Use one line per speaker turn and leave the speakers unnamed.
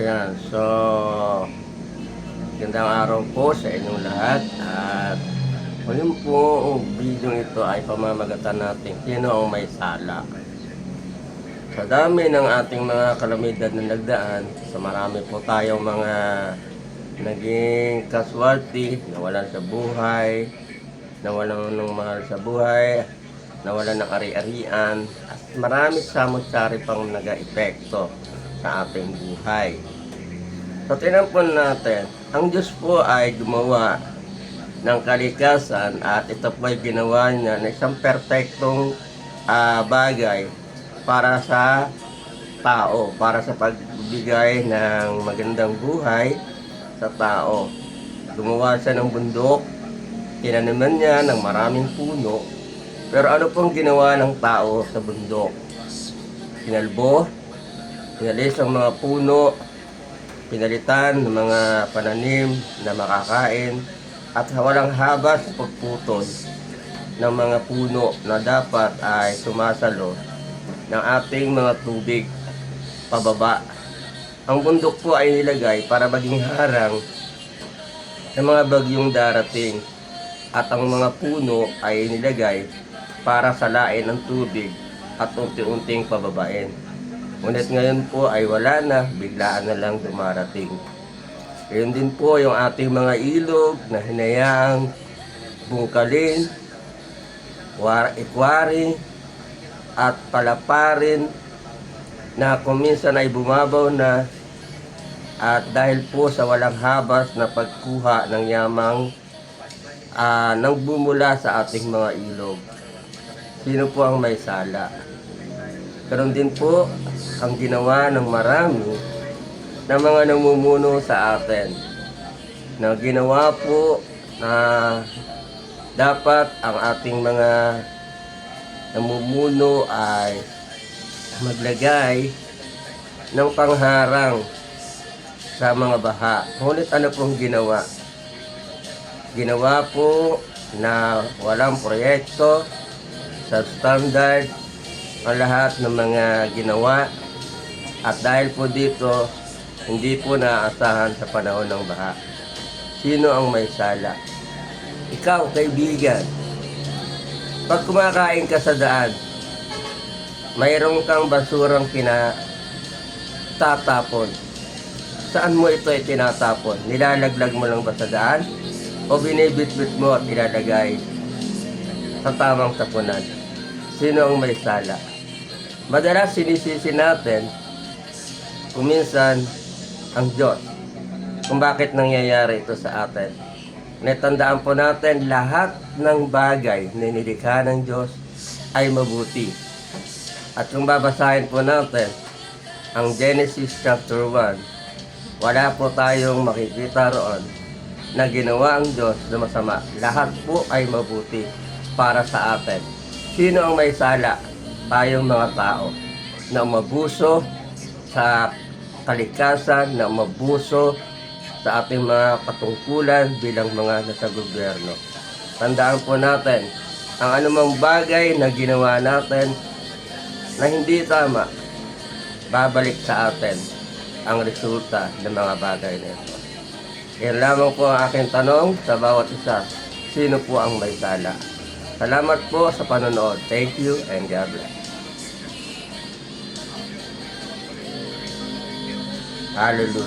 Ayan, so gandang araw po sa inyong lahat at ngayon po ang video ito ay pamamagatan natin sino ang may sala. Sa dami ng ating mga kalamidad na nagdaan, sa marami po tayong mga naging casualty, nawalan sa buhay, nawalan ng mahal sa buhay, nawalan ng ari-arian, at marami samot-sari pang nag-epekto sa ating buhay. So tinampon natin, ang Diyos po ay gumawa ng kalikasan at ito po ay ginawa niya na isang perpektong ah, bagay para sa tao, para sa pagbigay ng magandang buhay sa tao. Gumawa siya ng bundok, tinaniman niya ng maraming puno, pero ano pong ginawa ng tao sa bundok? Kinalbo, pinalis ang mga puno, pinalitan ng mga pananim na makakain at walang habas pagputol ng mga puno na dapat ay sumasalo ng ating mga tubig pababa. Ang bundok po ay nilagay para maging harang sa mga bagyong darating at ang mga puno ay nilagay para salain ang tubig at unti-unting pababain. Ngunit ngayon po ay wala na, biglaan na lang dumarating. Ngayon din po yung ating mga ilog na hinayaang bungkalin, war ikwari, at palaparin na kuminsan ay bumabaw na at dahil po sa walang habas na pagkuha ng yamang ah, nang bumula sa ating mga ilog. Sino po ang may sala? Ganon din po ang ginawa ng marami na mga namumuno sa atin. Na ginawa po na dapat ang ating mga namumuno ay maglagay ng pangharang sa mga baha. Ngunit ano pong ginawa? Ginawa po na walang proyekto sa standard ang lahat ng mga ginawa at dahil po dito hindi po naaasahan sa panahon ng baha. Sino ang may sala? Ikaw, kaibigan. Pag kumakain ka sa daan, mayroon kang basurang pinatatapon. Saan mo ito ay tinatapon? Nilalaglag mo lang ba sa daan? O binibitbit mo at ilalagay sa tamang tapunan? Sino ang may sala? Madalas sinisisi natin kuminsan ang Diyos kung bakit nangyayari ito sa atin. Natandaan po natin lahat ng bagay na nilikha ng Diyos ay mabuti. At kung babasahin po natin ang Genesis chapter 1, wala po tayong makikita roon na ginawa ang Diyos na masama. Lahat po ay mabuti para sa atin. Sino ang may sala? Tayong mga tao na mabuso sa kalikasan, na mabuso sa ating mga katungkulan bilang mga nasa gobyerno. Tandaan po natin, ang anumang bagay na ginawa natin na hindi tama, babalik sa atin ang resulta ng mga bagay na ito. Yan lamang po ang aking tanong sa bawat isa. Sino po ang may sala? Salamat po sa panonood. Thank you and God bless. Hallelujah.